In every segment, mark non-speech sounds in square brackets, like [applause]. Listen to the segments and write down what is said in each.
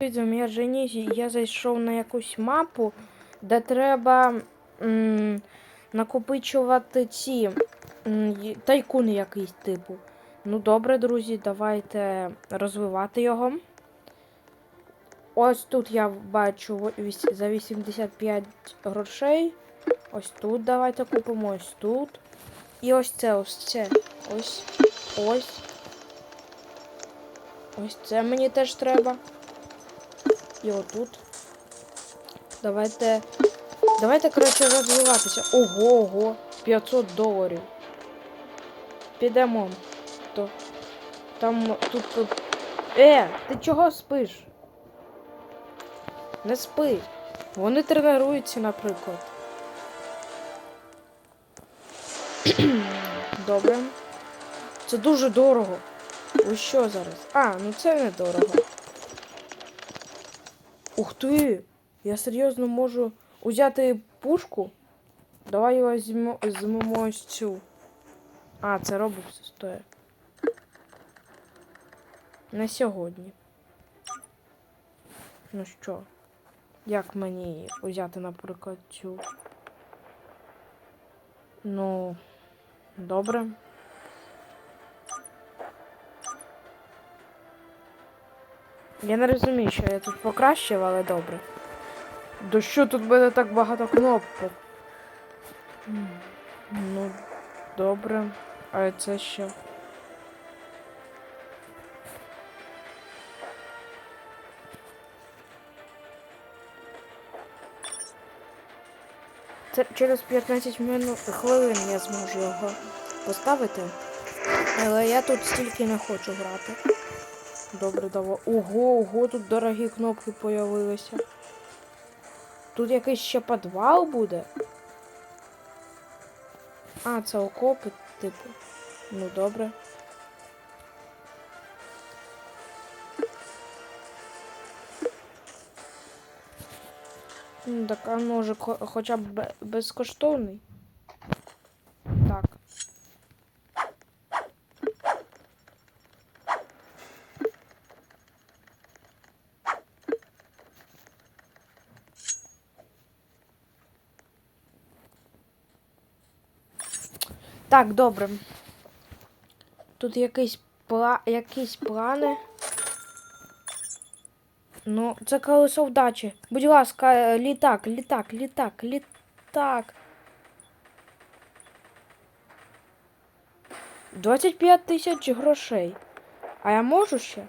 Я Женіс, я зайшов на якусь мапу, де треба накопичувати ці й- якийсь типу. Ну добре, друзі, давайте розвивати його. Ось тут я бачу за 85 грошей. Ось тут давайте купимо, ось тут. І ось це, ось це. Ось. Ось. Ось це мені теж треба. І отут. Давайте. Давайте, коротше, розвиватися. Ого, ого, 500 доларів. Підемо. То. Там тут. тут... Е, ти чого спиш? Не спи. Вони тренуються, наприклад. [clears throat] Добре. Це дуже дорого. Ви що зараз? А, ну це не дорого. Ух ти! Я серйозно можу узяти пушку. Давай візьмемо візьмемо ось цю. А, це робокс стоїть. На сьогодні. Ну що? Як мені взяти, наприклад, цю? Ну, добре. Я не розумію, що я тут покращив, але добре. До що тут буде так багато кнопок? Ну, добре. А це що? Це через 15 минут хвилин я зможу його поставити. Але я тут стільки не хочу грати. Добре, давай. Ого, ого, тут дорогі кнопки появилися. Тут якийсь ще підвал буде. А, це окопи, типу. Ну добре. Так, а може хоча б безкоштовний. Так. Так, добре. Тут якийсь пла... якісь плани. Ну, це колесо вдачі. Будь ласка, е, літак, літак, літак, літак. 25 тисяч грошей. А я можу ще?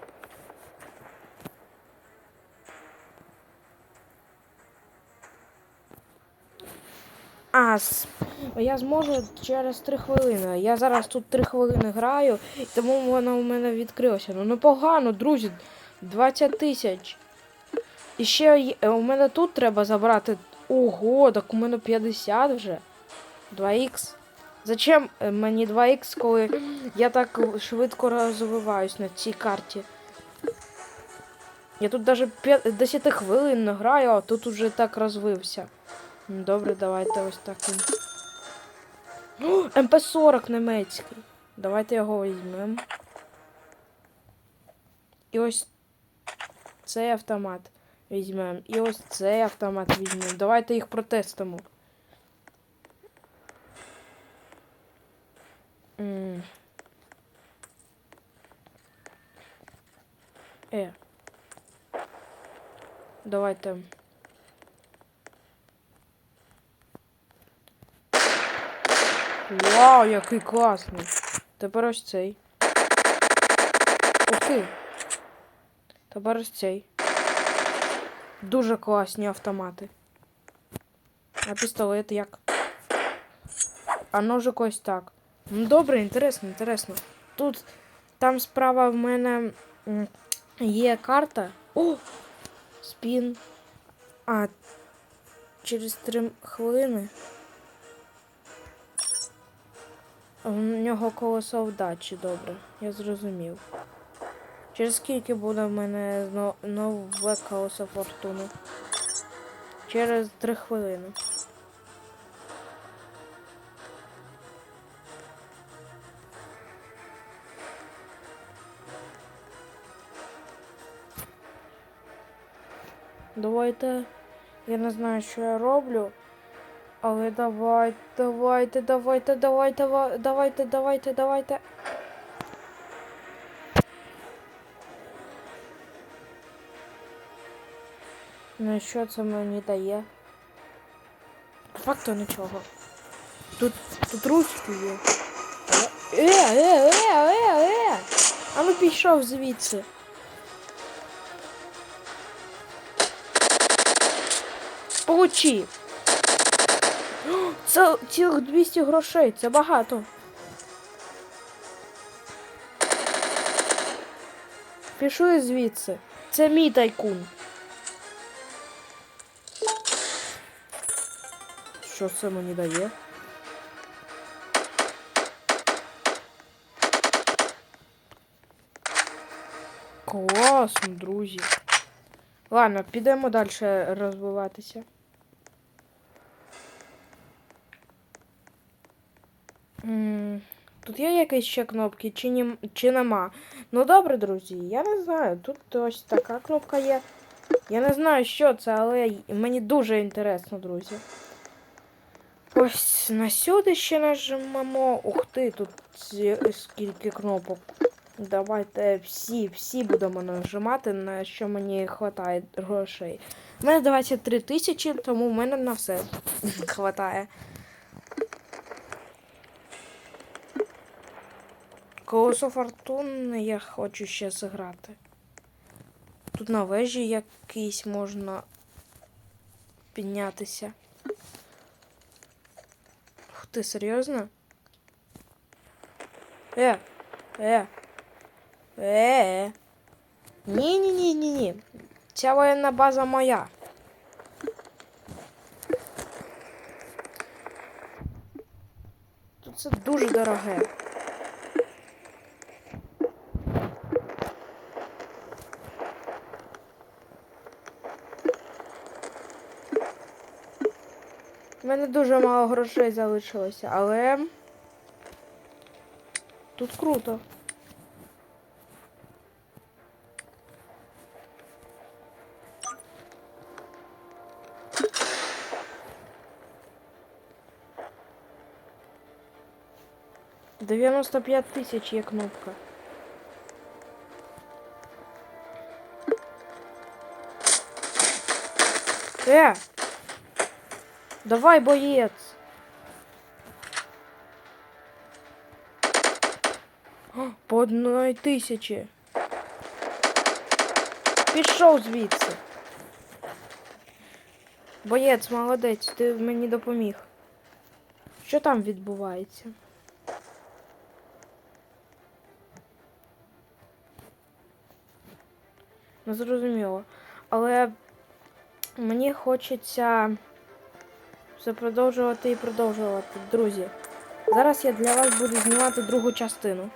А, я зможу через 3 хвилини. Я зараз тут 3 хвилини граю, тому воно у мене відкрилося. Ну непогано, друзі. 20 тисяч. І ще є- е, у мене тут треба забрати. Ого, так у мене 50 вже. 2х. Зачем е, мені 2х, коли я так швидко розвиваюсь на цій карті? Я тут навіть 10 хвилин граю, а тут уже так розвився. Ну, Добре, давайте ось таким. О, МП-40 німецький. Давайте його візьмемо. І ось цей автомат візьмемо. І ось цей автомат візьмемо. Давайте їх протестимо. Е. Давайте. Вау, який класний. Тепер ось цей. Ух ти. Тепер ось цей. Дуже класні автомати. А пістолет як? А ножик ось так. Ну добре, інтересно, інтересно. Тут там справа в мене є карта. О! Спін. А через три хвилини. У нього колесо вдачі, добре, я зрозумів. Через скільки буде в мене нове колесо фортуни? Через три хвилини. Давайте. Я не знаю, що я роблю. Але давайте, давайте, давайте, давайте, ва- давайте, давайте, давайте. Ну і що це мені дає? По факту нічого. Тут, тут ручки є. Е, е, е, е, е! А ну пішов звідси. Получи. Це цілих 200 грошей, це багато. Пішли звідси. Це мій тайкун. Що це мені дає? Класно, друзі. Ладно, підемо далі розвиватися. М, Тут є якісь ще кнопки, чи, ні, чи нема. Ну добре, друзі, я не знаю. Тут ось така кнопка є. Я не знаю, що це, але мені дуже інтересно, друзі. Ось на сюди ще нажмемо. Ух ти, тут скільки кнопок. Давайте всі, всі будемо нажимати, на що мені вистачає грошей. У мене 23 тисячі, тому в мене на все [laughs] вистачає. Колесо фортуни я хочу ще зіграти. Тут на вежі якийсь можна піднятися. Ух ти, серйозно? Е, е. Е. Ні, ні, ні, ні, ні. Ця воєнна база моя. Тут це дуже дороге. У мене дуже мало грошей залишилося, але тут круто. Дев'яносто п'ять тисяч є кнопка. Е! Давай, боєць! По одної тисячі. Пішов звідси. Боєць, молодець, ти мені допоміг. Що там відбувається? Не зрозуміло. Але мені хочеться все продовжувати і продовжувати. Друзі, зараз я для вас буду знімати другу частину.